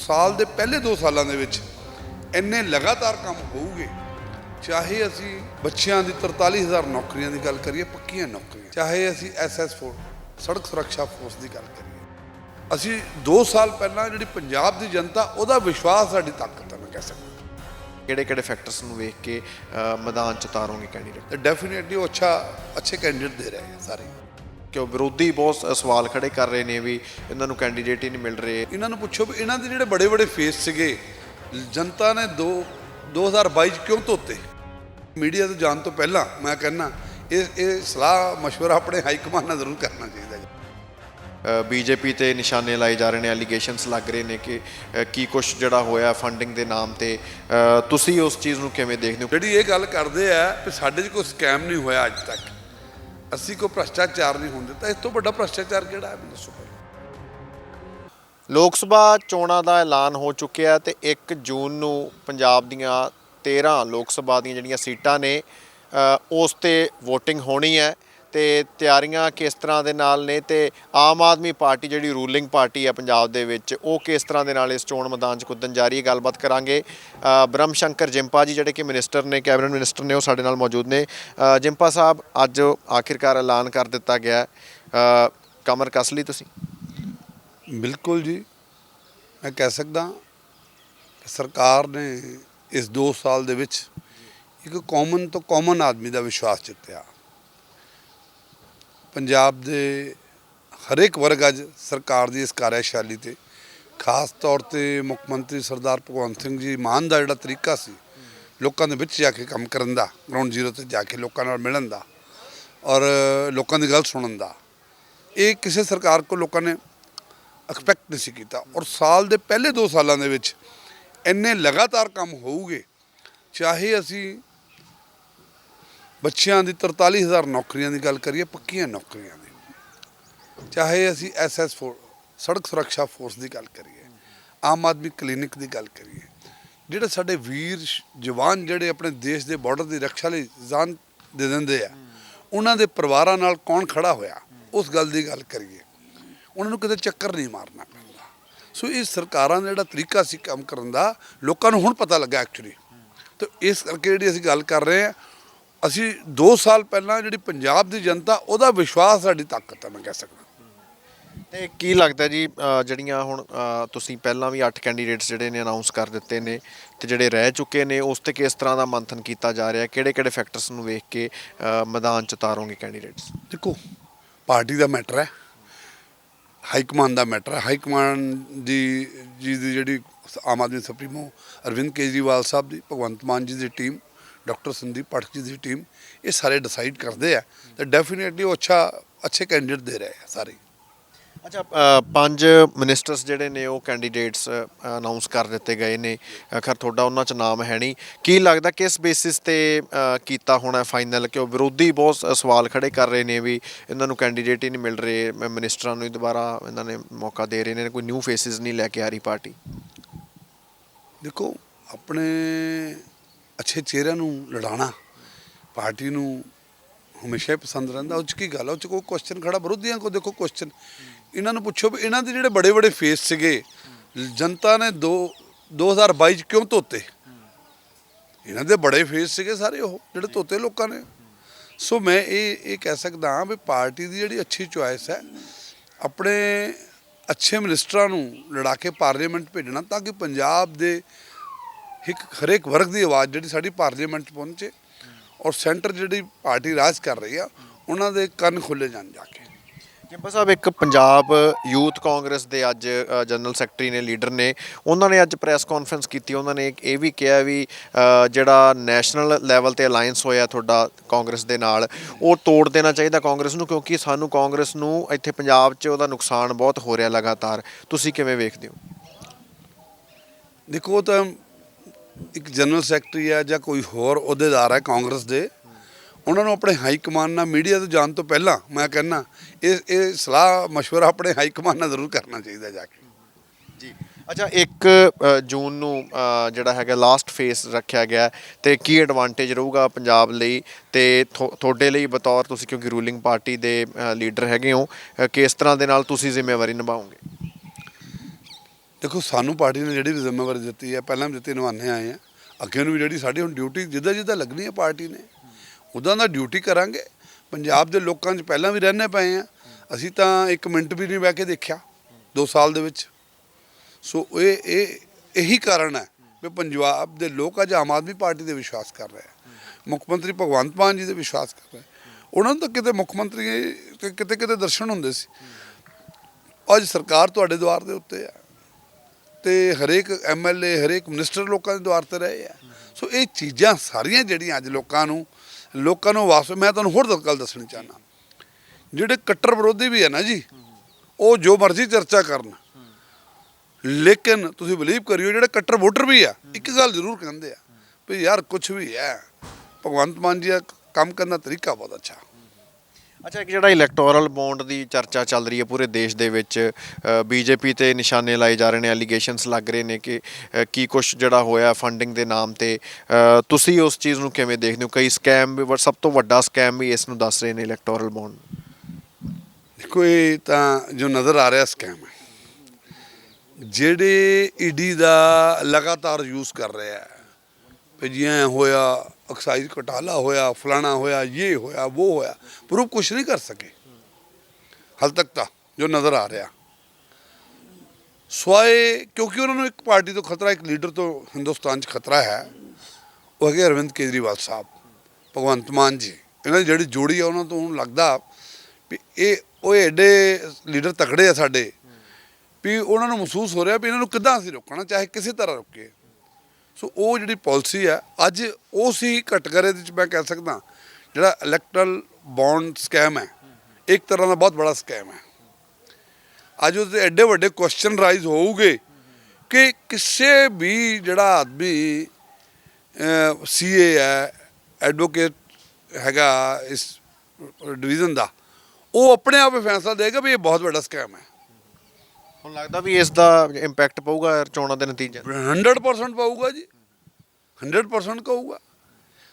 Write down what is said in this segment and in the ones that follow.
ਸਾਲ ਦੇ ਪਹਿਲੇ 2 ਸਾਲਾਂ ਦੇ ਵਿੱਚ ਇੰਨੇ ਲਗਾਤਾਰ ਕੰਮ ਹੋਊਗੇ। ਚਾਹੇ ਅਸੀਂ ਬੱਚਿਆਂ ਦੀ 43000 ਨੌਕਰੀਆਂ ਦੀ ਗੱਲ ਕਰੀਏ ਪੱਕੀਆਂ ਨੌਕਰੀਆਂ। ਚਾਹੇ ਅਸੀਂ ਐਸਐਸ ਫੋਰਸ ਸੜਕ ਸੁਰੱਖਿਆ ਫੋਰਸ ਦੀ ਗੱਲ ਕਰੀਏ। ਅਸੀਂ 2 ਸਾਲ ਪਹਿਲਾਂ ਜਿਹੜੀ ਪੰਜਾਬ ਦੀ ਜਨਤਾ ਉਹਦਾ ਵਿਸ਼ਵਾਸ ਸਾਡੀ ਤਾਕਤ ਹੈ ਮੈਂ ਕਹਿ ਸਕਦਾ। ਕਿਹੜੇ ਕਿਹੜੇ ਫੈਕਟਰਸ ਨੂੰ ਵੇਖ ਕੇ ਮੈਦਾਨ ਚ ਉਤਾਰੋਗੇ ਕੈਂਡੀਡੇਟ ਡੈਫੀਨਿਟਲੀ ਉਹ ਅੱਛਾ ਅੱਛੇ ਕੈਂਡੀਡੇਟ ਦੇ ਰਹੇ ਸਾਰੇ। ਕਿਉਂ ਵਿਰੋਧੀ ਬਹੁਤ ਸ- ਸਵਾਲ ਖੜੇ ਕਰ ਰਹੇ ਨੇ ਵੀ ਇਹਨਾਂ ਨੂੰ ਕੈਂਡੀਡੇਟ ਹੀ ਨਹੀਂ ਮਿਲ ਰਹੇ ਇਹਨਾਂ ਨੂੰ ਪੁੱਛੋ ਵੀ ਇਹਨਾਂ ਦੇ ਜਿਹੜੇ ਬੜੇ ਬੜੇ ਫੇਸ ਸੀਗੇ ਜਨਤਾ ਨੇ ਦੋ 2022 ਚ ਕਿਉਂ ਧੋਤੇ ਮੀਡੀਆ ਤੋਂ ਜਾਣ ਤੋਂ ਪਹਿਲਾਂ ਮੈਂ ਕਹਿੰਨਾ ਇਹ ਇਹ ਸਲਾਹ مشورہ ਆਪਣੇ ਹਾਈ ਕਮਾਂਡ ਨਾਲ ਜ਼ਰੂਰ ਕਰਨਾ ਚਾਹੀਦਾ ਜੀ ਬੀਜੇਪੀ ਤੇ ਨਿਸ਼ਾਨੇ ਲਾਏ ਜਾ ਰਹੇ ਨੇ ਐਲੀਗੇਸ਼ਨਸ ਲੱਗ ਰਹੇ ਨੇ ਕਿ ਅ, ਕੀ ਕੁਝ ਜਿਹੜਾ ਹੋਇਆ ਫੰਡਿੰਗ ਦੇ ਨਾਮ ਤੇ ਅ, ਤੁਸੀਂ ਉਸ ਚੀਜ਼ ਨੂੰ ਕਿਵੇਂ ਦੇਖਦੇ ਹੋ ਜਿਹੜੀ ਇਹ ਗੱਲ ਕਰਦੇ ਆ ਕਿ ਸਾਡੇ 'ਚ ਕੋਈ ਸਕੈਮ ਨਹੀਂ ਹੋਇਆ ਅੱਜ ਤੱਕ ਅਸੀਂ ਕੋਈ ਭ੍ਰਸ਼ਟਾਚਾਰ ਨਹੀਂ ਹੋਣ ਦਿੱਤਾ। ਇਸ ਤੋਂ ਵੱਡਾ ਭ੍ਰਸ਼ਟਾਚਾਰ ਕਿਹੜਾ ਹੈ ਮੈਨੂੰ ਦੱਸੋ ਲੋਕ ਸਭਾ ਚੋਣਾਂ ਦਾ ਐਲਾਨ ਹੋ ਚੁੱਕਿਆ ਤੇ 1 ਜੂਨ ਨੂੰ ਪੰਜਾਬ ਦੀਆਂ 13 ਲੋਕ ਸਭਾ ਦੀਆਂ ਜਿਹੜੀਆਂ ਸੀਟਾਂ ਨੇ ਉਸ ਤੇ VOTING ਹੋਣੀ ਹੈ। ਤੇ ਤਿਆਰੀਆਂ ਕਿਸ ਤਰ੍ਹਾਂ ਦੇ ਨਾਲ ਨੇ ਤੇ ਆਮ ਆਦਮੀ ਪਾਰਟੀ ਜਿਹੜੀ ਰੂਲਿੰਗ ਪਾਰਟੀ ਹੈ ਪੰਜਾਬ ਦੇ ਵਿੱਚ, ਉਹ ਕਿਸ ਤਰ੍ਹਾਂ ਦੇ ਨਾਲ ਇਸ ਚੋਣ ਮੈਦਾਨ 'ਚ ਕੁੱਦਣ ਜਾ ਰਹੀ ਹੈ? ਗੱਲਬਾਤ ਕਰਾਂਗੇ। ਬ੍ਰਹਮ ਸ਼ੰਕਰ ਜਿੰਪਾ ਜੀ ਜਿਹੜੇ ਕਿ ਮਿਨਿਸਟਰ ਨੇ ਕੈਬਨਿਟ ਮਿਨਿਸਟਰ ਨੇ, ਉਹ ਸਾਡੇ ਨਾਲ ਮੌਜੂਦ ਨੇ। ਜਿੰਪਾ ਸਾਹਿਬ, ਅੱਜ ਆਖਿਰਕਾਰ ਐਲਾਨ ਕਰ ਦਿੱਤਾ ਗਿਆ ਕਮਰ ਕਸ ਲਈ ਤੁਸੀਂ? ਬਿਲਕੁਲ ਜੀ। ਮੈਂ ਕਹਿ ਸਕਦਾ ਕਿ ਸਰਕਾਰ ਨੇ ਇਸ 2 ਸਾਲ ਦੇ ਵਿੱਚ ਇੱਕ ਕਾਮਨ ਤੋਂ ਕਾਮਨ ਆਦਮੀ ਦਾ ਵਿਸ਼ਵਾਸ ਜਿੱਤਿਆ। ਪੰਜਾਬ ਦੇ ਹਰੇਕ ਵਰਗ ਅੱਜ ਸਰਕਾਰ ਦੀ ਇਸ ਕਾਰਜਸ਼ੈਲੀ ਤੇ, ਖਾਸ ਤੌਰ ਤੇ ਮੁੱਖ ਮੰਤਰੀ ਸਰਦਾਰ ਭਗਵੰਤ ਸਿੰਘ ਜੀ ਮਾਨ ਦਾ ਜਿਹੜਾ ਤਰੀਕਾ ਸੀ, ਲੋਕਾਂ ਦੇ ਵਿੱਚ ਜਾ ਕੇ ਕੰਮ ਕਰਨ ਦਾ ਗਰਾਊਂਡ ਜ਼ੀਰੋ ਤੇ ਜਾ ਕੇ ਲੋਕਾਂ ਨਾਲ ਮਿਲਣ ਦਾ ਔਰ ਲੋਕਾਂ ਦੀ ਗੱਲ ਸੁਣਨ ਦਾ, ਇਹ ਕਿਸੇ ਸਰਕਾਰ ਕੋ ਲੋਕਾਂ ਨੇ ਐਕਸਪੈਕਟ ਨਹੀਂ ਸੀ ਕੀਤਾ ਔਰ ਸਾਲ ਦੇ ਪਹਿਲੇ 2 ਸਾਲਾਂ ਦੇ ਵਿੱਚ ਇੰਨੇ ਲਗਾਤਾਰ ਕੰਮ ਹੋਊਗੇ, ਚਾਹੇ ਅਸੀਂ ਬੱਚਿਆਂ ਦੀ 43000 ਨੌਕਰੀਆਂ ਦੀ ਗੱਲ ਕਰੀਏ, ਪੱਕੀਆਂ ਨੌਕਰੀਆਂ ਦੀ। ਚਾਹੇ ਅਸੀਂ ਐਸਐਸ ਫੋਰਸ ਸੜਕ ਸੁਰੱਖਿਆ ਫੋਰਸ ਦੀ ਗੱਲ ਕਰੀਏ, ਆਮ ਆਦਮੀ ਕਲੀਨਿਕ ਦੀ ਗੱਲ ਕਰੀਏ, ਜਿਹੜੇ ਸਾਡੇ ਵੀਰ ਜਵਾਨ ਜਿਹੜੇ ਆਪਣੇ ਦੇਸ਼ ਦੇ ਬਾਰਡਰ ਦੀ ਰੱਖਿਆ ਲਈ ਜਾਨ ਦੇ ਦਿੰਦੇ ਆ, ਉਹਨਾਂ ਦੇ ਪਰਿਵਾਰਾਂ ਨਾਲ ਕੌਣ ਖੜਾ ਹੋਇਆ? ਉਸ ਗੱਲ ਦੀ ਗੱਲ ਕਰੀਏ। ਉਹਨਾਂ ਨੂੰ ਕਿਤੇ ਚੱਕਰ ਨਹੀਂ ਮਾਰਨਾ ਪੈਂਦਾ। ਸੋ ਇਹ ਸਰਕਾਰਾਂ ਦਾ ਜਿਹੜਾ ਤਰੀਕਾ ਸੀ ਕੰਮ ਕਰਨ ਦਾ, ਲੋਕਾਂ ਨੂੰ ਹੁਣ ਪਤਾ ਲੱਗਾ ਐਕਚੁਅਲੀ ਤੇ ਇਸ ਕਰਕੇ ਜਿਹੜੀ ਅਸੀਂ ਗੱਲ ਕਰ ਰਹੇ ਹਾਂ ਅਸੀਂ 2 ਸਾਲ ਪਹਿਲਾਂ ਜਿਹੜੀ ਪੰਜਾਬ ਦੀ ਜਨਤਾ ਉਹਦਾ ਵਿਸ਼ਵਾਸ ਸਾਡੀ ਤਾਕਤ ਹੈ ਮੈਂ ਕਹਿ ਸਕਦਾ। ਤੇ ਕੀ ਲੱਗਦਾ ਜੀ ਅ, ਜਿਹੜੀਆਂ ਹੁਣ ਅ, ਤੁਸੀਂ ਪਹਿਲਾਂ ਵੀ 8 ਕੈਂਡੀਡੇਟਸ ਜਿਹੜੇ ਨੇ ਅਨਾਉਂਸ ਕਰ ਦਿੱਤੇ ਨੇ ਤੇ ਜਿਹੜੇ ਰਹਿ ਚੁੱਕੇ ਨੇ ਉਸ ਤੇ ਕਿਸ ਤਰ੍ਹਾਂ ਦਾ ਮੰਥਨ ਕੀਤਾ ਜਾ ਰਿਹਾ? ਕਿਹੜੇ ਕਿਹੜੇ ਫੈਕਟਰਸ ਨੂੰ ਵੇਖ ਕੇ ਅ, ਮੈਦਾਨ ਚ ਉਤਾਰੋਗੇ ਕੈਂਡੀਡੇਟਸ ਦੇਖੋ ਪਾਰਟੀ ਦਾ ਮੈਟਰ ਹੈ ਹਾਈ ਕਮਾਂਡ ਦਾ ਮੈਟਰ ਹੈ। ਹਾਈ ਕਮਾਂਡ ਦੀ ਜੀ ਦੀ ਜਿਹੜੀ ਆਮ ਆਦਮੀ ਸੁਪਰੀਮੋ ਅਰਵਿੰਦ ਕੇਜਰੀਵਾਲ ਸਾਹਿਬ ਦੀ ਭਗਵੰਤ ਮਾਨ ਜੀ ਦੀ ਟੀਮ ਡਾਕਟਰ ਸੰਦੀਪ ਪਾਠਕ ਜੀ ਦੀ ਟੀਮ ਇਹ ਸਾਰੇ ਡਿਸਾਈਡ ਕਰਦੇ ਆ ਤੇ ਡੈਫੀਨਿਟਲੀ ਉਹ ਅੱਛਾ ਅੱਛੇ ਕੈਂਡੀਡੇਟ ਦੇ ਰਹੇ ਆ ਸਾਰੇ। ਅੱਛਾ ਪੰਜ ਮਿਨਿਸਟਰਸ ਜਿਹੜੇ ਨੇ ਉਹ ਕੈਂਡੀਡੇਟਸ ਅਨਾਉਂਸ ਕਰ ਦਿੱਤੇ ਗਏ ਨੇ। ਖੈਰ ਤੁਹਾਡਾ ਉਹਨਾਂ ਚ ਨਾਮ ਹੈ ਨਹੀਂ। ਕੀ ਲੱਗਦਾ ਕਿਸ ਬੇਸਿਸ ਤੇ ਕੀਤਾ ਹੋਣਾ ਫਾਈਨਲ ਕਿ ਉਹ ਵਿਰੋਧੀ ਬਹੁਤ ਸਵਾਲ ਖੜੇ ਕਰ ਰਹੇ ਨੇ ਵੀ ਇਹਨਾਂ ਨੂੰ ਕੈਂਡੀਡੇਟ ਹੀ ਨਹੀਂ ਮਿਲ ਰਹੇ ਮ- ਮਿਨਿਸਟਰਾਂ ਨੂੰ ਹੀ ਦੁਬਾਰਾ ਇਹਨਾਂ ਨੇ ਮੌਕਾ ਦੇ ਰਹੇ ਨੇ ਕੋਈ ਨਿਊ ਫੇਸਿਸ ਨਹੀਂ ਲੈ ਕੇ ਆ ਰਹੀ ਪਾਰਟੀ? ਦੇਖੋ ਆਪਣੇ ਅੱਛੇ ਚਿਹਰਿਆਂ ਨੂੰ ਲੜਾਣਾ ਪਾਰਟੀ ਨੂੰ ਹਮੇਸ਼ਾ ਹੀ ਪਸੰਦ ਰਹਿੰਦਾ ਉਹ ਚ ਕੀ ਗੱਲ ਆ, ਉਹ ਚ ਕੋਈ ਕੁਐਸਚਨ ਖੜਾ ਵਿਰੋਧੀਆਂ ਕੋ ਦੇਖੋ ਕੁਐਸਚਨ ਇਹਨਾਂ ਨੂੰ ਪੁੱਛੋ ਵੀ ਇਹਨਾਂ ਦੇ ਜਿਹੜੇ ਬੜੇ ਬੜੇ ਫੇਸ ਸੀਗੇ ਜਨਤਾ ਨੇ ਦੋ 2022 ਚ ਕਿਉਂ ਧੋਤੇ? ਇਹਨਾਂ ਦੇ ਬੜੇ ਫੇਸ ਸੀਗੇ ਸਾਰੇ ਉਹ ਜਿਹੜੇ ਧੋਤੇ ਲੋਕਾਂ ਨੇ। ਸੋ ਮੈਂ ਇਹ ਇਹ ਕਹਿ ਸਕਦਾ ਹਾਂ ਵੀ ਪਾਰਟੀ ਦੀ ਜਿਹੜੀ ਅੱਛੀ ਚੁਆਇਸ ਹੈ ਆਪਣੇ ਅੱਛੇ ਮਿਨਿਸਟਰਾਂ ਨੂੰ ਲੜਾ ਕੇ ਪਾਰਲੀਮੈਂਟ ਭੇਜਣਾ ਤਾਂ ਕਿ ਪੰਜਾਬ ਦੇ ਇੱਕ ਹਰੇਕ ਵਰਗ ਦੀ ਆਵਾਜ਼ ਜਿਹੜੀ ਸਾਡੀ ਪਾਰਲੀਮੈਂਟ 'ਚ ਪਹੁੰਚੇ ਔਰ ਸੈਂਟਰ ਜਿਹੜੀ ਪਾਰਟੀ ਰਾਜ ਕਰ ਰਹੀ ਆ ਉਹਨਾਂ ਦੇ ਕੰਨ ਖੁੱਲੇ ਜਾਣ ਜਾ ਕੇ। ਜਿੰਪਾ ਸਾਹਿਬ ਇੱਕ ਪੰਜਾਬ ਯੂਥ ਕਾਂਗਰਸ ਦੇ ਅੱਜ ਜਨਰਲ ਸੈਕਟਰੀ ਨੇ ਲੀਡਰ ਨੇ ਉਹਨਾਂ ਨੇ ਅੱਜ ਪ੍ਰੈਸ ਕਾਨਫਰੰਸ ਕੀਤੀ। ਉਹਨਾਂ ਨੇ ਇਹ ਵੀ ਕਿਹਾ ਵੀ ਜਿਹੜਾ ਨੈਸ਼ਨਲ ਲੈਵਲ ਤੇ ਅਲਾਈਅੰਸ ਹੋਇਆ ਤੁਹਾਡਾ ਕਾਂਗਰਸ ਦੇ ਨਾਲ ਉਹ ਤੋੜ ਦੇਣਾ ਚਾਹੀਦਾ ਕਾਂਗਰਸ ਨੂੰ ਕਿਉਂਕਿ ਸਾਨੂੰ ਕਾਂਗਰਸ ਨੂੰ ਇੱਥੇ ਪੰਜਾਬ 'ਚ ਉਹਦਾ ਨੁਕਸਾਨ ਬਹੁਤ ਹੋ ਰਿਹਾ ਲਗਾਤਾਰ। ਤੁਸੀਂ ਕਿਵੇਂ ਵੇਖਦੇ ਹੋ? ਦੇਖੋ ਤਾਂ ਇੱਕ ਜਨਰਲ ਸੈਕਟਰੀ ਹੈ ਜਾਂ ਕੋਈ ਹੋਰ ਅਹੁਦੇਦਾਰ ਹੈ ਕਾਂਗਰਸ ਦੇ ਉਹਨਾਂ ਨੂੰ ਆਪਣੇ ਹਾਈ ਕਮਾਂਡ ਨਾਲ ਮੀਡੀਆ ਤੋਂ ਜਾਣ ਤੋਂ ਪਹਿਲਾਂ ਮੈਂ ਕਹਿੰਨਾ ਇਹ ਇਹ ਸਲਾਹ مشورہ ਆਪਣੇ ਹਾਈ ਕਮਾਂਡ ਨਾਲ ਜ਼ਰੂਰ ਕਰਨਾ ਚਾਹੀਦਾ ਜਾ ਕੇ ਜੀ ਅੱਛਾ 1 ਜੂਨ ਨੂੰ ਅ, ਜਿਹੜਾ ਹੈਗਾ ਲਾਸਟ ਫੇਸ ਰੱਖਿਆ ਗਿਆ ਹੈ ਤੇ ਕੀ ਐਡਵਾਂਟੇਜ ਰਹੂਗਾ ਪੰਜਾਬ ਲਈ ਤੇ ਥੋ- ਤੁਹਾਡੇ ਲਈ ਬਤੌਰ ਤੁਸੀਂ ਕਿਉਂਕਿ ਰੂਲਿੰਗ ਪਾਰਟੀ ਦੇ ਲੀਡਰ ਹੈਗੇ ਹੋ ਅ, ਕਿਸ ਤਰ੍ਹਾਂ ਦੇ ਨਾਲ ਤੁਸੀਂ ਜ਼ਿੰਮੇਵਾਰੀ ਨਿਭਾਓਗੇ ਦੇਖੋ, ਸਾਨੂੰ ਪਾਰਟੀ ਨੇ ਜਿਹੜੀ ਵੀ ਜ਼ਿੰਮੇਵਾਰੀ ਦਿੱਤੀ ਹੈ, ਪਹਿਲਾਂ ਵੀ ਦਿੱਤੀ, ਨਿਭਾਉਂਦੇ ਆਏ ਆ ਅੱਗੇ ਨੂੰ ਵੀ ਜਿਹੜੀ ਸਾਡੀ ਹੁਣ ਡਿਊਟੀ ਜਿੱਦਾਂ ਜਿੱਦਾਂ ਲੱਗਣੀ ਹੈ ਪਾਰਟੀ ਨੇ, ਉਦਾਂ ਦਾ ਡਿਊਟੀ ਕਰਾਂਗੇ। ਪੰਜਾਬ ਦੇ ਲੋਕਾਂ 'ਚ ਪਹਿਲਾਂ ਵੀ ਰਹਿੰਦੇ ਪਏ ਆ ਅਸੀਂ ਤਾਂ ਇੱਕ ਮਿੰਟ ਵੀ ਨਹੀਂ ਬਹਿ ਕੇ ਦੇਖਿਆ 2 ਸਾਲ ਦੇ ਵਿੱਚ। ਸੋ ਇਹ ਇਹ, ਇਹੀ ਕਾਰਨ ਹੈ ਕਿ ਪੰਜਾਬ ਦੇ ਲੋਕ ਅੱਜ ਆਮ ਆਦਮੀ ਪਾਰਟੀ ਦੇ ਵਿਸ਼ਵਾਸ ਕਰ ਰਹੇ ਆ ਮੁੱਖ ਮੰਤਰੀ ਭਗਵੰਤ ਮਾਨ ਜੀ ਦੇ ਵਿਸ਼ਵਾਸ ਕਰ ਰਹੇ ਉਹਨਾਂ ਨੂੰ ਤਾਂ ਕਿਤੇ ਮੁੱਖ ਮੰਤਰੀ ਕਿਤੇ ਕਿਤੇ ਦਰਸ਼ਨ ਹੁੰਦੇ ਸੀ। ਅੱਜ ਸਰਕਾਰ ਤੁਹਾਡੇ ਦੁਆਰ ਦੇ ਉੱਤੇ ਆ ਤੇ ਹਰੇਕ ਐਮਐਲਏ ਹਰੇਕ ਮਿਨਿਸਟਰ ਲੋਕਾਂ ਦੇ ਦੁਆਰ ਤੇ ਰਹੇ ਆ। ਸੋ ਇਹ ਚੀਜ਼ਾਂ ਸਾਰੀਆਂ ਜਿਹੜੀਆਂ ਅੱਜ ਲੋਕਾਂ ਨੂੰ ਲੋਕਾਂ ਨੂੰ ਵਾਪਸ, ਮੈਂ ਤੁਹਾਨੂੰ ਹੋਰ ਗੱਲ ਦੱਸਣੀ ਚਾਹਨਾ ਜਿਹੜੇ ਕੱਟਰ ਵਿਰੋਧੀ ਵੀ ਹੈ ਨਾ ਜੀ, ਉਹ ਜੋ ਮਰਜ਼ੀ ਚਰਚਾ ਕਰਨ। ਲੇਕਿਨ ਤੁਸੀਂ ਬਲੀਵ ਕਰਿਓ, ਜਿਹੜੇ ਕੱਟਰ ਵੋਟਰ ਵੀ ਆ, ਇੱਕ ਗੱਲ ਜ਼ਰੂਰ ਕਹਿੰਦੇ ਆ, ਵੀ ਯਾਰ ਕੁਝ ਵੀ ਹੈ, ਭਗਵੰਤ ਮਾਨ ਜੀ ਦਾ ਕੰਮ ਕਰਨ ਦਾ ਤਰੀਕਾ ਬਹੁਤ ਅੱਛਾ। ਅੱਛਾ ਇੱਕ ਜਿਹੜਾ ਇਲੈਕਟੋਰਲ ਬੌਂਡ ਦੀ ਚਰਚਾ ਚੱਲ ਰਹੀ ਹੈ ਪੂਰੇ ਦੇਸ਼ ਦੇ ਵਿੱਚ ਬੀਜੇਪੀ ਤੇ ਨਿਸ਼ਾਨੇ ਲਾਏ ਜਾ ਰਹੇ ਨੇ ਐਲੀਗੇਸ਼ਨਸ ਲੱਗ ਰਹੇ ਨੇ ਕਿ ਅ, ਕੀ ਕੁਝ ਜਿਹੜਾ ਹੋਇਆ ਫੰਡਿੰਗ ਦੇ ਨਾਮ ਤੇ ਅ, ਤੁਸੀਂ ਉਸ ਚੀਜ਼ ਨੂੰ ਕਿਵੇਂ ਦੇਖਦੇ ਹੋ? ਕਈ ਸਕੈਮ ਵੀ ਸਭ ਤੋਂ ਵੱਡਾ ਸਕੈਮ ਵੀ ਇਸ ਨੂੰ ਦੱਸ ਰਹੇ ਨੇ ਇਲੈਕਟੋਰਲ ਬੌਂਡ ਦੇਖੋ ਇਹ ਤਾਂ ਜੋ ਨਜ਼ਰ ਆ ਰਿਹਾ ਸਕੈਮ ਹੈ। ਜਿਹੜੇ ਈਡੀ ਦਾ ਲਗਾਤਾਰ ਯੂਜ਼ ਕਰ ਰਿਹਾ ਹੈ ਵੀ ਜਿਵੇਂ ਹੋਇਆ ਐਕਸਾਈਜ਼ ਘਟਾਲਾ ਹੋਇਆ, ਫਲਾਣਾ ਹੋਇਆ ਇਹ ਹੋਇਆ ਉਹ ਹੋਇਆ, ਪ੍ਰੂਫ ਕੁਝ ਨਹੀਂ ਕਰ ਸਕੇ। ਹਾਲ ਤੱਕ ਤਾਂ ਜੋ ਨਜ਼ਰ ਆ ਰਿਹਾ। ਸਵਾਏ, ਕਿਉਂਕਿ ਉਹਨਾਂ ਨੂੰ ਇੱਕ ਪਾਰਟੀ ਤੋਂ ਖਤਰਾ, ਇੱਕ ਲੀਡਰ ਤੋਂ ਹਿੰਦੁਸਤਾਨ 'ਚ ਖਤਰਾ ਹੈ, ਉਹ ਹੈਗੇ ਅਰਵਿੰਦ ਕੇਜਰੀਵਾਲ ਸਾਹਿਬ, ਭਗਵੰਤ ਮਾਨ ਜੀ। ਇਹਨਾਂ ਦੀ ਜਿਹੜੀ ਜੋੜੀ ਆ, ਉਹਨਾਂ ਤੋਂ ਉਹਨੂੰ ਲੱਗਦਾ ਵੀ ਇਹ, ਉਹ ਐਡੇ ਲੀਡਰ ਤਕੜੇ ਆ ਸਾਡੇ, ਵੀ ਉਹਨਾਂ ਨੂੰ ਮਹਿਸੂਸ ਹੋ ਰਿਹਾ ਵੀ ਇਹਨਾਂ ਨੂੰ ਕਿੱਦਾਂ ਅਸੀਂ ਰੋਕਣਾ, ਚਾਹੇ ਕਿਸੇ ਤਰ੍ਹਾਂ ਰੋਕੀਏ। ਸੋ ਉਹ ਜਿਹੜੀ ਪਾਲਿਸੀ ਹੈ, ਅੱਜ ਉਸ ਹੀ ਘਟਕਰੇ ਦੇ ਵਿੱਚ ਮੈਂ ਕਹਿ ਸਕਦਾ, ਜਿਹੜਾ ਇਲੈਕਟਰਲ ਬੌਂਡ ਸਕੈਮ ਹੈ, ਇੱਕ ਤਰ੍ਹਾਂ ਦਾ ਬਹੁਤ ਬੜਾ ਸਕੈਮ ਹੈ। ਅੱਜ ਉਹਦੇ ਐਡੇ ਵੱਡੇ ਕੁਐਸਚਨ ਰਾਈਜ਼ ਹੋਊਗੇ ਕਿ ਕਿਸੇ ਵੀ ਜਿਹੜਾ ਆਦਮੀ ਸੀਏ ਹੈ ਐਡਵੋਕੇਟ ਹੈਗਾ ਇਸ ਡਿਵੀਜ਼ਨ ਦਾ, ਉਹ ਆਪਣੇ ਆਪ ਫੈਸਲਾ ਦੇਗਾ ਵੀ ਇਹ ਬਹੁਤ ਵੱਡਾ ਸਕੈਮ ਹੈ। ਹੁਣ ਲੱਗਦਾ ਵੀ ਇਸ ਦਾ ਇੰਪੈਕਟ ਪਊਗਾ ਚੋਣਾਂ ਦੇ ਨਤੀਜੇ 100% ਪਾਊਗਾ ਜੀ। 100% ਕਹੂਗਾ।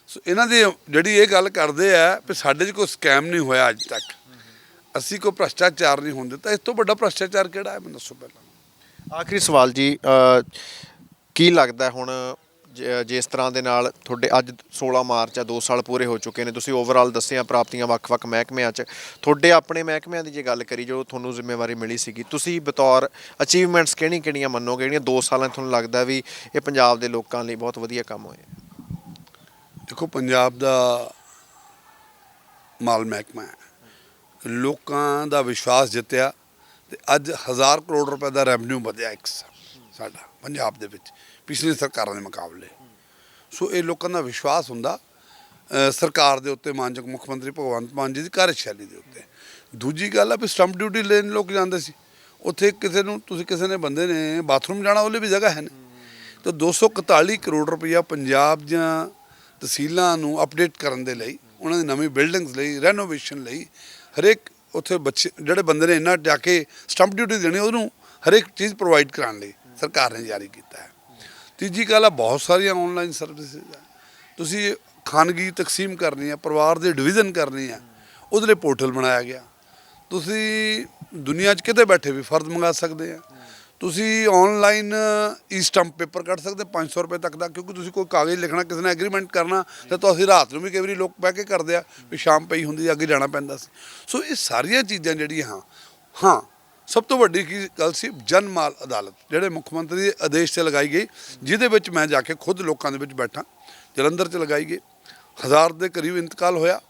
ਸੋ ਇਹਨਾਂ ਦੀ ਜਿਹੜੀ ਇਹ ਗੱਲ ਕਰਦੇ ਆ ਕਿ ਸਾਡੇ 'ਚ ਕੋਈ ਸਕੈਮ ਨਹੀਂ ਹੋਇਆ ਅੱਜ ਤੱਕ। ਅਸੀਂ ਕੋਈ ਭ੍ਰਸ਼ਟਾਚਾਰ ਨਹੀਂ ਹੋਣ ਦਿੱਤਾ। ਇਸ ਤੋਂ ਵੱਡਾ ਭ੍ਰਸ਼ਟਾਚਾਰ ਕਿਹੜਾ ਹੈ? ਮੈਨੂੰ ਦੱਸੋ ਪਹਿਲਾਂ। ਆਖਰੀ ਸਵਾਲ ਜੀ ਕੀ ਲੱਗਦਾ ਹੁਣ ਜਿਸ ਤਰ੍ਹਾਂ ਦੇ ਨਾਲ ਤੁਹਾਡੇ ਅੱਜ 16 ਮਾਰਚ ਆ 2 ਸਾਲ ਪੂਰੇ ਹੋ ਚੁੱਕੇ ਨੇ, ਤੁਸੀਂ ਓਵਰਆਲ ਦੱਸਿਆ ਪ੍ਰਾਪਤੀਆਂ ਵੱਖ-ਵੱਖ ਮਹਿਕਮਿਆਂ 'ਚ। ਤੁਹਾਡੇ ਆਪਣੇ ਮਹਿਕਮਿਆਂ ਦੀ ਜੇ ਗੱਲ ਕਰੀ ਜੋ ਤੁਹਾਨੂੰ ਜ਼ਿੰਮੇਵਾਰੀ ਮਿਲੀ ਸੀਗੀ, ਤੁਸੀਂ ਬਤੌਰ ਅਚੀਵਮੈਂਟਸ ਕਿਹੜੀਆਂ ਕਿਹੜੀਆਂ ਮੰਨੋਗੇ? ਜਿਹੜੀਆਂ 2 ਸਾਲਾਂ ਤੁਹਾਨੂੰ ਲੱਗਦਾ ਵੀ ਇਹ ਪੰਜਾਬ ਦੇ ਲੋਕਾਂ ਲਈ ਬਹੁਤ ਵਧੀਆ ਕੰਮ ਹੋਏ ਦੇਖੋ, ਪੰਜਾਬ ਦਾ ਮਾਲ ਮਹਿਕਮਾ ਹੈ। ਲੋਕਾਂ ਦਾ ਵਿਸ਼ਵਾਸ ਜਿੱਤਿਆ ਤੇ ਅੱਜ ਹਜ਼ਾਰ ਕਰੋੜ ਰੁਪਏ ਦਾ ਰੈਵਨਿਊ ਵਧਿਆ ਇੱਕ ਸਾ- ਸਾਡਾ, ਪੰਜਾਬ ਦੇ ਵਿੱਚ। ਪਿਛਲੀ ਸਰਕਾਰਾਂ ਦੇ ਮੁਕਾਬਲੇ। ਸੋ ਇਹ ਲੋਕਾਂ ਦਾ ਵਿਸ਼ਵਾਸ ਹੁੰਦਾ ਸਰਕਾਰ ਦੇ ਉੱਤੇ ਮਾਨਯੋਗ ਮੁੱਖ ਮੰਤਰੀ ਭਗਵੰਤ ਮਾਨ ਜੀ ਦੀ ਕਾਰਜਸ਼ੈਲੀ ਦੇ ਉੱਤੇ। ਦੂਜੀ ਗੱਲ ਆ ਵੀ ਸਟੰਪ ਡਿਊਟੀ ਲੈਣ ਲੋਕ ਜਾਂਦੇ ਸੀ। ਉੱਥੇ ਕਿਸੇ ਨੂੰ, ਤੁਸੀਂ ਕਿਸੇ ਨੇ ਬੰਦੇ ਨੇ ਬਾਥਰੂਮ ਜਾਣਾ ਉਹਲੇ ਵੀ ਜਗ੍ਹਾ ਹੈ ਨਹੀਂ। ਤਾਂ 241 ਕਰੋੜ ਰੁਪਈਆ ਪੰਜਾਬ ਦੀਆਂ ਤਹਿਸੀਲਾਂ ਨੂੰ ਅਪਡੇਟ ਕਰਨ ਦੇ ਲਈ, ਉਹਨਾਂ ਦੀ ਨਵੀਂ ਬਿਲਡਿੰਗਸ ਲਈ ਰੈਨੋਵੇਸ਼ਨ ਲਈ, ਹਰੇਕ ਉੱਥੇ ਬੱਚੇ, ਜਿਹੜੇ ਬੰਦੇ ਨੇ ਇੰਨਾ ਜਾ ਕੇ ਸਟੰਪ ਡਿਊਟੀ ਦੇਣੀ, ਉਹਨੂੰ ਹਰੇਕ ਚੀਜ਼ ਪ੍ਰੋਵਾਈਡ ਕਰਾਉਣ ਲਈ ਸਰਕਾਰ ਨੇ ਜਾਰੀ ਕੀਤਾ ਹੈ। ਤੀਜੀ ਗੱਲ ਆ, ਬਹੁਤ ਸਾਰੀਆਂ ਆਨਲਾਈਨ ਸਰਵਿਸਿਜ਼ ਆ। ਤੁਸੀਂ ਖਾਨਗੀ ਤਕਸੀਮ ਕਰਨੀ ਆ, ਪਰਿਵਾਰ ਦੇ ਡਿਵੀਜ਼ਨ ਕਰਨੀ ਆ, ਉਹਦੇ ਲਈ ਪੋਰਟਲ ਬਣਾਇਆ ਗਿਆ। ਤੁਸੀਂ ਦੁਨੀਆ 'ਚ ਕਿਤੇ ਬੈਠੇ ਵੀ ਫਰਦ ਮੰਗਾ ਸਕਦੇ ਆ। ਤੁਸੀਂ ਆਨਲਾਈਨ ਈ ਸਟੰਪ ਪੇਪਰ ਕੱਢ ਸਕਦੇ 500 ਰੁਪਏ ਤੱਕ ਦਾ, ਕਿਉਂਕਿ ਤੁਸੀਂ ਕੋਈ ਕਾਗਜ਼ ਲਿਖਣਾ, ਕਿਸੇ ਨਾਲ ਐਗਰੀਮੈਂਟ ਕਰਨਾ, ਤਾਂ ਤੁਸੀਂ ਰਾਤ ਨੂੰ ਵੀ ਕਈ ਵਾਰੀ ਲੋਕ ਬਹਿ ਕੇ ਕਰਦੇ ਆ, ਵੀ ਸ਼ਾਮ ਪਈ ਹੁੰਦੀ ਅੱਗੇ ਜਾਣਾ ਪੈਂਦਾ ਸੀ। ਸੋ ਇਹ ਸਾਰੀਆਂ ਚੀਜ਼ਾਂ ਜਿਹੜੀਆਂ, ਹਾਂ ਹਾਂ ਸਭ ਤੋਂ ਵੱਡੀ ਕੀ ਗੱਲ ਸੀ? ਜਨਮਾਲ ਅਦਾਲਤ, ਜਿਹੜੇ ਮੁੱਖ ਮੰਤਰੀ ਦੇ ਆਦੇਸ਼ ਤੇ ਲਗਾਈ ਗਈ, ਜਿਹਦੇ ਵਿੱਚ ਮੈਂ ਜਾ ਕੇ ਖੁਦ ਲੋਕਾਂ ਦੇ ਵਿੱਚ ਬੈਠਾ। ਜਲੰਧਰ 'ਚ ਲਗਾਈ ਗਈ। ਹਜ਼ਾਰ ਦੇ ਕਰੀਬ ਇੰਤਕਾਲ ਹੋਇਆ।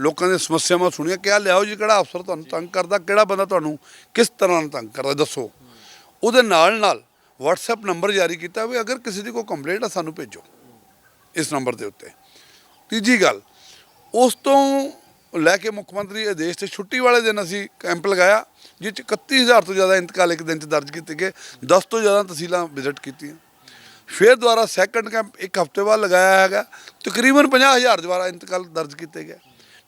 ਲੋਕਾਂ ਦੀਆਂ ਸਮੱਸਿਆਵਾਂ ਸੁਣੀਆਂ, ਕਿਹਾ, ਲਿਆਓ ਜੀ, ਕਿਹੜਾ ਅਫਸਰ ਤੁਹਾਨੂੰ ਤੰਗ ਕਰਦਾ? ਕਿਹੜਾ ਬੰਦਾ ਤੁਹਾਨੂੰ ਕਿਸ ਤਰ੍ਹਾਂ ਨਾਲ ਤੰਗ ਕਰਦਾ? ਦੱਸੋ। ਉਹਦੇ ਨਾਲ ਨਾਲ WhatsApp ਨੰਬਰ ਜਾਰੀ ਕੀਤਾ ਵੀ ਅਗਰ ਕਿਸੇ ਦੀ ਕੋਈ ਕੰਪਲੇਂਟ ਆ, ਸਾਨੂੰ ਭੇਜੋ ਇਸ ਨੰਬਰ ਦੇ ਉੱਤੇ। ਤੀਜੀ ਗੱਲ, ਉਸ ਤੋਂ ਉਹ ਲੈ ਕੇ ਮੁੱਖ ਮੰਤਰੀ ਆਦੇਸ਼ ਤੇ ਛੁੱਟੀ ਵਾਲੇ ਦਿਨ ਅਸੀਂ ਕੈਂਪ ਲਗਾਇਆ ਜਿਸ 'ਚ 31000 ਤੋਂ ਜ਼ਿਆਦਾ ਇੰਤਕਾਲ ਇੱਕ ਦਿਨ 'ਚ ਦਰਜ ਕੀਤੇ ਗਏ 10 ਤੋਂ ਜ਼ਿਆਦਾ ਤਹਿਸੀਲਾਂ ਵਿਜ਼ਿਟ ਕੀਤੀਆਂ। ਫਿਰ ਦੁਬਾਰਾ ਸੈਕੰਡ ਕੈਂਪ ਇੱਕ ਹਫ਼ਤੇ ਬਾਅਦ ਲਗਾਇਆ ਹੈਗਾ, ਤਕਰੀਬਨ 50000 ਦੁਬਾਰਾ ਇੰਤਕਾਲ ਦਰਜ ਕੀਤੇ ਗਏ।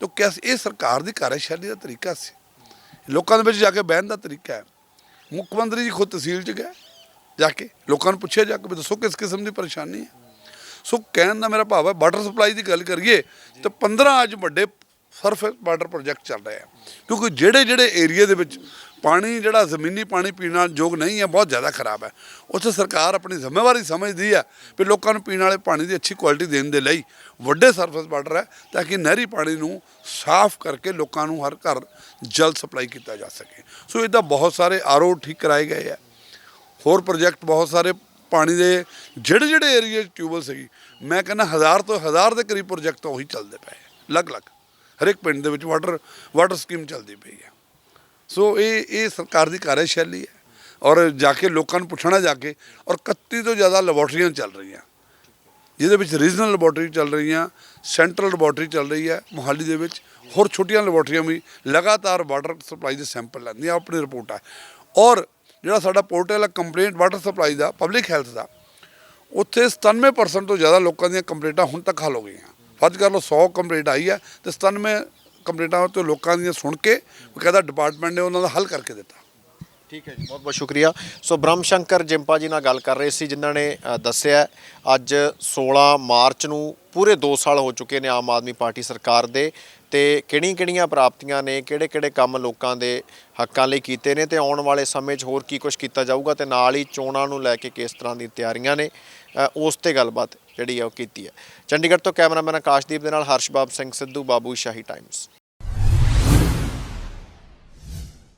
ਤਾਂ ਕਿਆ ਇਹ ਸਰਕਾਰ ਦੀ ਕਾਰਜਸ਼ੈਲੀ ਦਾ ਤਰੀਕਾ ਸੀ। ਲੋਕਾਂ ਦੇ ਵਿੱਚ ਜਾ ਕੇ ਬਹਿਣ ਦਾ ਤਰੀਕਾ ਹੈ। ਮੁੱਖ ਮੰਤਰੀ ਜੀ ਖੁਦ ਤਹਿਸੀਲ 'ਚ ਗਏ, ਜਾ ਕੇ ਲੋਕਾਂ ਨੂੰ ਪੁੱਛਿਆ ਜਾ ਕੇ ਵੀ ਦੱਸੋ ਕਿਸ ਕਿਸਮ ਦੀ ਪਰੇਸ਼ਾਨੀ ਹੈ। ਸੋ ਕਹਿਣ ਦਾ ਮੇਰਾ ਭਾਵ ਹੈ ਵਾਟਰ ਸਪਲਾਈ ਦੀ ਗੱਲ ਕਰੀਏ, ਤਾਂ 15 ਅੱਜ ਵੱਡੇ ਸਰਫੇਸ ਵਾਟਰ ਪ੍ਰੋਜੈਕਟ ਚੱਲ ਰਿਹਾ ਹੈ। ਕਿਉਂਕਿ ਜਿਹੜੇ ਜਿਹੜੇ ਏਰੀਆ ਦੇ ਵਿੱਚ ਪਾਣੀ, ਜਿਹੜਾ ਜ਼ਮੀਨੀ ਪਾਣੀ ਪੀਣਾ ਯੋਗ ਨਹੀਂ ਹੈ, ਬਹੁਤ ਜ਼ਿਆਦਾ ਖਰਾਬ ਹੈ। ਉੱਥੇ ਸਰਕਾਰ ਆਪਣੀ ਜ਼ਿੰਮੇਵਾਰੀ ਸਮਝਦੀ ਹੈ ਵੀ ਲੋਕਾਂ ਨੂੰ ਪੀਣ ਵਾਲੇ ਪਾਣੀ ਦੀ ਅੱਛੀ ਕੁਆਲਿਟੀ ਦੇਣ ਦੇ ਲਈ ਵੱਡੇ ਸਰਫੇਸ ਵਾਟਰ ਹੈ ਤਾਂ ਕਿ ਨਹਿਰੀ ਪਾਣੀ ਨੂੰ ਸਾਫ਼ ਕਰਕੇ ਲੋਕਾਂ ਨੂੰ ਹਰ ਘਰ ਜਲ ਸਪਲਾਈ ਕੀਤਾ ਜਾ ਸਕੇ। ਸੋ ਇਹਦਾ ਬਹੁਤ ਸਾਰੇ ਆਰਓ ਠੀਕ ਕਰਾਏ ਗਏ ਆ ਹੋਰ ਪ੍ਰੋਜੈਕਟ ਬਹੁਤ ਸਾਰੇ ਪਾਣੀ ਦੇ ਜਿਹੜੇ ਜਿਹੜੇ ਏਰੀਆ 'ਚ ਟਿਊਬਲ ਸੀਗੀ, ਮੈਂ ਕਹਿੰਦਾ ਹਜ਼ਾਰ ਤੋਂ ਹਜ਼ਾਰ ਦੇ ਕਰੀਬ ਪ੍ਰੋਜੈਕਟ ਉਹੀ ਚੱਲਦੇ ਪਏ ਅਲੱਗ-ਅਲੱਗ ਹਰ ਇੱਕ ਪਿੰਡ ਦੇ ਵਿੱਚ ਵਾਟਰ ਵਾਟਰ ਸਕੀਮ ਚੱਲਦੀ ਪਈ ਹੈ। ਸੋ ਇਹ ਇਹ ਸਰਕਾਰ ਦੀ ਕਾਰਜਸ਼ੈਲੀ ਹੈ ਔਰ ਜਾ ਕੇ ਲੋਕਾਂ ਨੂੰ ਪੁੱਛਣਾ ਜਾ ਕੇ ਔਰ 31 ਤੋਂ ਜ਼ਿਆਦਾ ਲੈਬੋਰਟਰੀਆਂ ਚੱਲ ਰਹੀਆਂ। ਜਿਹਦੇ ਵਿੱਚ ਰੀਜਨਲ ਲੈਬੋਰਟਰੀ ਚੱਲ ਰਹੀਆਂ ਸੈਂਟਰਲ ਲੈਬੋਰਟਰੀ ਚੱਲ ਰਹੀ ਹੈ, ਮੁਹਾਲੀ ਦੇ ਵਿੱਚ ਹੋਰ ਛੋਟੀਆਂ ਲੈਬੋਰਟਰੀਆਂ ਵੀ ਲਗਾਤਾਰ ਵਾਟਰ ਸਪਲਾਈ ਦੇ ਸੈਂਪਲ ਲੈਂਦੀਆਂ ਆਪਣੀ ਰਿਪੋਰਟ ਹੈ। ਔਰ ਜਿਹੜਾ ਸਾਡਾ ਪੋਰਟਲ ਹੈ ਕੰਪਲੇਂਟ ਵਾਟਰ ਸਪਲਾਈ ਦਾ ਪਬਲਿਕ ਹੈਲਥ ਦਾ, ਉੱਥੇ 97% ਤੋਂ ਜ਼ਿਆਦਾ ਲੋਕਾਂ ਦੀਆਂ ਕੰਪਲੇਂਟਾਂ ਹੁਣ ਤੱਕ ਹੱਲ ਹੋ ਗਈਆਂ। ਫਰਜ਼ ਕਰ ਲਓ 100 ਕੰਪਲੇਂਟ ਆਈ ਹੈ ਤੇ 97 ਕੰਪਲੇਂਟਾਂ ਤੋਂ ਲੋਕਾਂ ਦੀਆਂ ਸੁਣ ਕੇ ਬਕਾਇਦਾ ਡਿਪਾਰਟਮੈਂਟ ਨੇ ਉਹਨਾਂ ਦਾ ਹੱਲ ਕਰਕੇ ਦਿੱਤਾ। ਠੀਕ ਹੈ ਜੀ, ਬਹੁਤ ਬਹੁਤ ਸ਼ੁਕਰੀਆ। ਸੋ ਬ੍ਰਹਮ ਸ਼ੰਕਰ ਜਿੰਪਾ ਜੀ ਨਾਲ ਗੱਲ ਕਰ ਰਹੇ ਸੀ, ਜਿਨ੍ਹਾਂ ਨੇ ਦੱਸਿਆ ਅੱਜ 16 ਮਾਰਚ ਨੂੰ ਪੂਰੇ 2 ਸਾਲ ਹੋ ਚੁੱਕੇ ਨੇ ਆਮ ਆਦਮੀ ਪਾਰਟੀ ਸਰਕਾਰ ਦੇ ਤੇ ਕਿਹੜੀਆਂ ਕਿਹੜੀਆਂ ਪ੍ਰਾਪਤੀਆਂ ਨੇ ਕਿਹੜੇ ਕਿਹੜੇ ਕੰਮ ਲੋਕਾਂ ਦੇ ਹੱਕਾਂ ਲਈ ਕੀਤੇ ਨੇ ਤੇ ਆਉਣ ਵਾਲੇ ਸਮੇਂ 'ਚ ਹੋਰ ਕੀ ਕੁਝ ਕੀਤਾ ਜਾਊਗਾ ਤੇ ਨਾਲ ਹੀ ਚੋਣਾਂ ਨੂੰ ਲੈ ਕੇ ਕਿਸ ਤਰ੍ਹਾਂ ਦੀ ਤਿਆਰੀਆਂ ਨੇ ਉਸ ਤੇ ਗੱਲਬਾਤ ਜਿਹੜੀ ਹੈ ਉਹ ਕੀਤੀ ਹੈ ਚੰਡੀਗੜ੍ਹ ਤੋਂ ਕੈਮਰਾਮੈਨ ਆਕਾਸ਼ਦੀਪ ਦੇ ਨਾਲ ਹਰਸ਼ਬਾਬ ਸਿੰਘ ਸਿੱਧੂ, ਬਾਬੂ ਸ਼ਾਹੀ ਟਾਈਮਸ